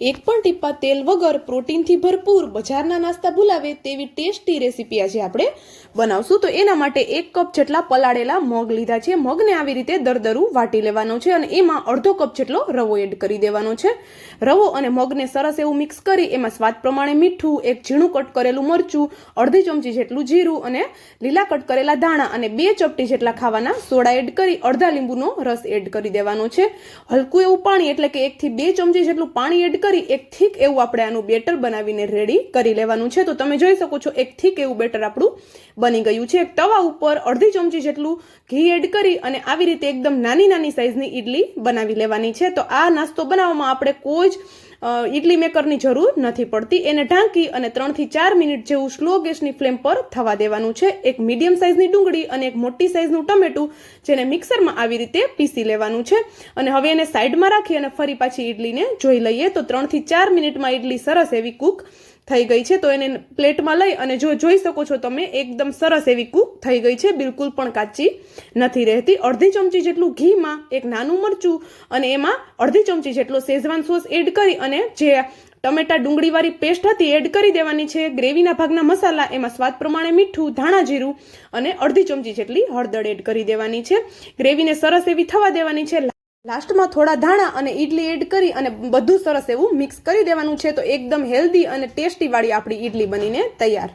એક પણ ટીપા તેલ વગર પ્રોટીનથી ભરપૂર બજારના નાસ્તા ભૂલાવે તેવી ટેસ્ટી રેસીપી આજે આપણે બનાવશું. તો એના માટે એક કપ જેટલા પલાળેલા મગ લીધા છે. મગને આવી રીતે દરદરું વાટી લેવાનો છે અને એમાં અડધો કપ જેટલો રવો એડ કરી દેવાનો છે. રવો અને મગને સરસ એવું મિક્સ કરી એમાં સ્વાદ પ્રમાણે મીઠું, એક ઝીણું કટ કરેલું મરચું, અડધી ચમચી જેટલું જીરું અને લીલા કટ કરેલા ધાણા અને બે ચપટી જેટલા ખાવાના સોડા એડ કરી અડધા લીંબુનો રસ એડ કરી દેવાનો છે. હલકું એવું પાણી એટલે કે એકથી બે ચમચી જેટલું પાણી એડ કરી એક થીક એવું આપણે આનું બેટર બનાવીને રેડી કરી લેવાનું છે. તો તમે જોઈ શકો છો એક થીક એવું બેટર આપણું બની ગયું છે. એક તવા ઉપર અડધી ચમચી જેટલું ઘી એડ કરી અને આવી રીતે એકદમ નાની નાની સાઇઝની ઈડલી બનાવી લેવાની છે. તો આ નાસ્તો બનાવવામાં આપણે કોઈ જ અ, ઈડલી મેકરની જરૂર નથી પડતી. એને ઢાંકી અને ત્રણથી ચાર મિનિટ જેવું સ્લો ગેસની ફ્લેમ પર થવા દેવાનું છે. એક મીડિયમ સાઇઝની ડુંગળી અને એક મોટી સાઇઝનું ટમેટું જેને મિક્સરમાં આવી રીતે પીસી લેવાનું છે. અને હવે એને સાઈડમાં રાખી અને ફરી પાછી ઈડલીને જોઈ લઈએ તો ત્રણથી ચાર મિનિટમાં ઈડલી સરસ એવી કૂક થઈ ગઈ છે, તો એને પ્લેટમાં લઈ અને જો જોઈ શકો છો તમે, એકદમ સરસ એવી કૂક થઈ ગઈ છે, બિલકુલ પણ કાચી નથી રહેતી. અડધી ચમચી જેટલું ઘીમાં એક નાનું મરચું અને એમાં અડધી ચમચી જેટલો શેઝવાન સોસ એડ કરી અને જે ટમેટા ડુંગળીવાળી પેસ્ટ હતી એડ કરી દેવાની છે. ગ્રેવીના ભાગના મસાલા, એમાં સ્વાદ પ્રમાણે મીઠું, ધાણા જીરું અને અડધી ચમચી જેટલી હળદર એડ કરી દેવાની છે. ગ્રેવીને સરસ એવી થવા દેવાની છે. લાસ્ટમાં થોડા ધાણા અને ઈડલી એડ કરી અને બધું સરસ એવું મિક્સ કરી દેવાનું છે. તો એકદમ હેલ્ધી અને ટેસ્ટીવાળી આપણી ઈડલી બનીને તૈયાર.